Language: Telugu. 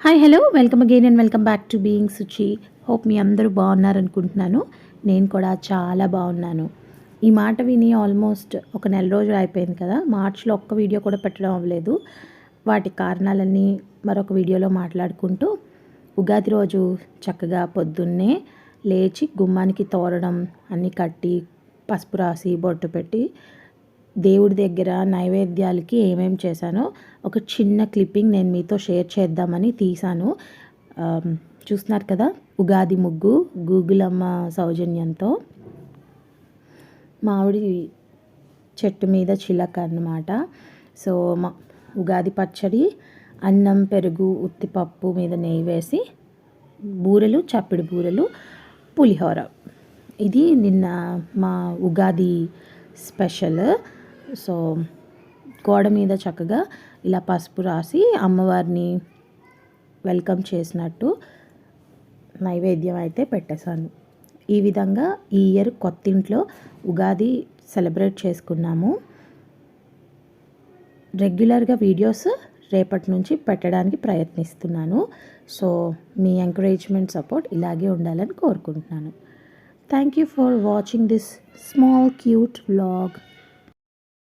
Hi hello welcome again and welcome back to being Suchi hope మీ అందరూ బాగున్నారనుకుంటున్నాను. నేను కూడా చాలా బాగున్నాను. ఈ మాట విని ఆల్మోస్ట్ ఒక నెల రోజులు అయిపోయింది కదా. మార్చ్లో ఒక్క వీడియో కూడా పెట్టడం అవ్వలేదు. వాటి కారణాలన్నీ మరొక వీడియోలో మాట్లాడుకుంటూ ఉగాది రోజు చక్కగా పొద్దున్నే లేచి గుమ్మానికి తోరడం అన్నీ కట్టి పసుపు రాసి బొట్టు పెట్టి దేవుడి దగ్గర నైవేద్యాలకి ఏమేమి చేశానో ఒక చిన్న క్లిప్పింగ్ నేను మీతో షేర్ చేద్దామని తీశాను. చూస్తున్నారు కదా? ఉగాది ముగ్గు గూగుల్ అమ్మ సౌజన్యంతో. మామిడి చెట్టు మీద చిలక అన్నమాట. సో మా ఉగాది పచ్చడి అన్నం పెరుగు ఉత్తిపప్పు మీద నెయ్యి వేసి బూరెలు చప్పిడి బూరెలు పులిహోర. ఇది నిన్న మా ఉగాది స్పెషల్. సో గోడ మీద చక్కగా ఇలా పసుపు రాసి అమ్మవారిని వెల్కమ్ చేసినట్టు నైవేద్యం అయితే పెట్టేశాను. ఈ విధంగా ఈ ఇయర్ కొత్తింట్లో ఉగాది సెలబ్రేట్ చేసుకున్నాము. రెగ్యులర్గా వీడియోస్ రేపటి నుంచి పెట్టడానికి ప్రయత్నిస్తున్నాను. సో మీ ఎంకరేజ్మెంట్ సపోర్ట్ ఇలాగే ఉండాలని కోరుకుంటున్నాను. Thank you for watching this small cute vlog.